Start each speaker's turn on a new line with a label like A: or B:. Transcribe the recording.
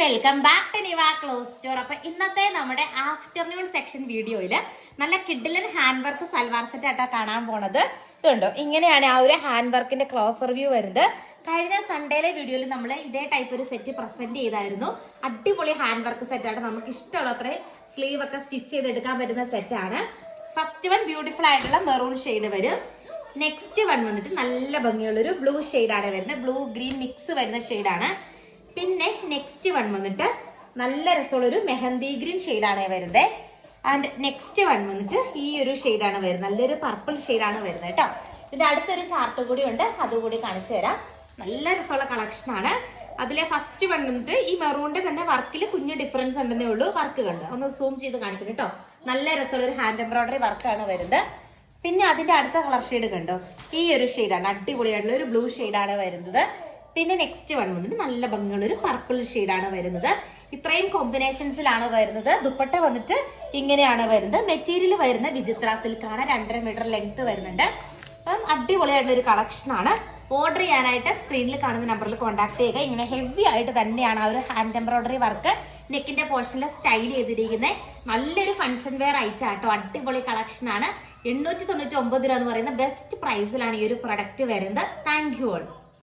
A: Welcome back to Niva clothes store അപ്പൊ ഇന്നത്തെ നമ്മുടെ ആഫ്റ്റർനൂൺ സെക്ഷൻ വീഡിയോയിൽ നല്ല കിഡിലൻ ഹാൻഡ് വർക്ക് സൽവാർ സെറ്റ് ആയിട്ടാ കാണാൻ പോണത്. ഇതുണ്ടോ? ഇങ്ങനെയാണ് ആ ഒരു ഹാൻഡ് വർക്കിന്റെ ക്ലോസ് റിവ്യൂ വരുന്നത്. കഴിഞ്ഞ സൺഡേയിലെ വീഡിയോയിൽ നമ്മൾ ഇതേ ടൈപ്പ് ഒരു സെറ്റ് പ്രസന്റ് ചെയ്തായിരുന്നു. അടിപൊളി ഹാൻഡ് വർക്ക് സെറ്റ് ആണ്. നമുക്ക് ഇഷ്ടമുള്ള അത്രയും സ്ലീവ് ഒക്കെ സ്റ്റിച്ച് ചെയ്തെടുക്കാൻ പറ്റുന്ന സെറ്റ് ആണ്. ഫസ്റ്റ് വൺ ബ്യൂട്ടിഫുൾ ആയിട്ടുള്ള മെറൂൺ ഷെയ്ഡ് വരും. നെക്സ്റ്റ് വൺ വന്നിട്ട് നല്ല ഭംഗിയുള്ളൊരു ബ്ലൂ ഷെയ്ഡാണ് വരുന്നത്. ബ്ലൂ ഗ്രീൻ മിക്സ് വരുന്ന ഷെയ്ഡാണ് പിന്നെ നെക്സ്റ്റ് വൺ വന്നിട്ട് നല്ല രസമുള്ള ഒരു മെഹന്തി ഗ്രീൻ ഷെയ്ഡാണ് വരുന്നത് ആൻഡ് നെക്സ്റ്റ് വൺ വന്നിട്ട് ഈ ഒരു ഷെയ്ഡാണ് വരുന്നത്. നല്ലൊരു പർപ്പിൾ ഷെയ്ഡാണ് വരുന്നത് കേട്ടോ. ഇതിന്റെ അടുത്തൊരു ചാർട്ട് കൂടി ഉണ്ട്. അതുകൂടി കാണിച്ചു തരാം. നല്ല രസമുള്ള കളക്ഷനാണ് അതിലെ ഫസ്റ്റ് വൺ വന്നിട്ട് ഈ മെറൂണിന്റെ തന്നെ വർക്കിൽ കുഞ്ഞു ഡിഫറൻസ് ഉണ്ടെന്നേ ഉള്ളൂ വർക്ക് കണ്ട് ഒന്ന് സൂം ചെയ്ത് കാണിക്കുന്നു കേട്ടോ. നല്ല രസമുള്ള ഒരു ഹാൻഡ് എംബ്രോയിഡറി വർക്കാണ് വരുന്നത്. പിന്നെ അതിന്റെ അടുത്ത കളർ ഷെയ്ഡ് കണ്ടോ? ഈ ഒരു ഷെയ്ഡാണ് അടിപൊളിയായിട്ടുള്ള ഒരു ബ്ലൂ ഷെയ്ഡാണ് വരുന്നത്. പിന്നെ നെക്സ്റ്റ് വൺ വന്നിട്ട് നല്ല ഭംഗിയുള്ള ഒരു പർപ്പിൾ ആണ് വരുന്നത്. ഇത്രയും കോമ്പിനേഷൻസിലാണ് വരുന്നത്. ദുപ്പട്ട വന്നിട്ട് ഇങ്ങനെയാണ് വരുന്നത്. മെറ്റീരിയൽ വരുന്ന വിചിത്ര സിൽക്കാണ് രണ്ടര മീറ്റർ ലെങ്ത് വരുന്നുണ്ട്. അപ്പം അടിപൊളിയായിട്ടുള്ള ഒരു കളക്ഷൻ ആണ്. ഓർഡർ ചെയ്യാനായിട്ട് സ്ക്രീനിൽ കാണുന്ന നമ്പറിൽ കോൺടാക്ട് ചെയ്യുക. ഇങ്ങനെ ഹെവി ആയിട്ട് തന്നെയാണ് ആ ഒരു ഹാൻഡ് എംബ്രോയിഡറി വർക്ക് നെക്കിന്റെ പോർഷനിൽ സ്റ്റൈൽ ചെയ്തിരിക്കുന്നത് നല്ലൊരു ഫംഗ്ഷൻ വെയർ ഐറ്റം ആട്ടോ അടിപൊളി കളക്ഷൻ ആണ്. എണ്ണൂറ്റി തൊണ്ണൂറ്റി ഒമ്പത് രൂപ എന്ന് പറയുന്ന ബെസ്റ്റ് പ്രൈസിലാണ് ഈ ഒരു പ്രൊഡക്റ്റ് വരുന്നത്. Thank you all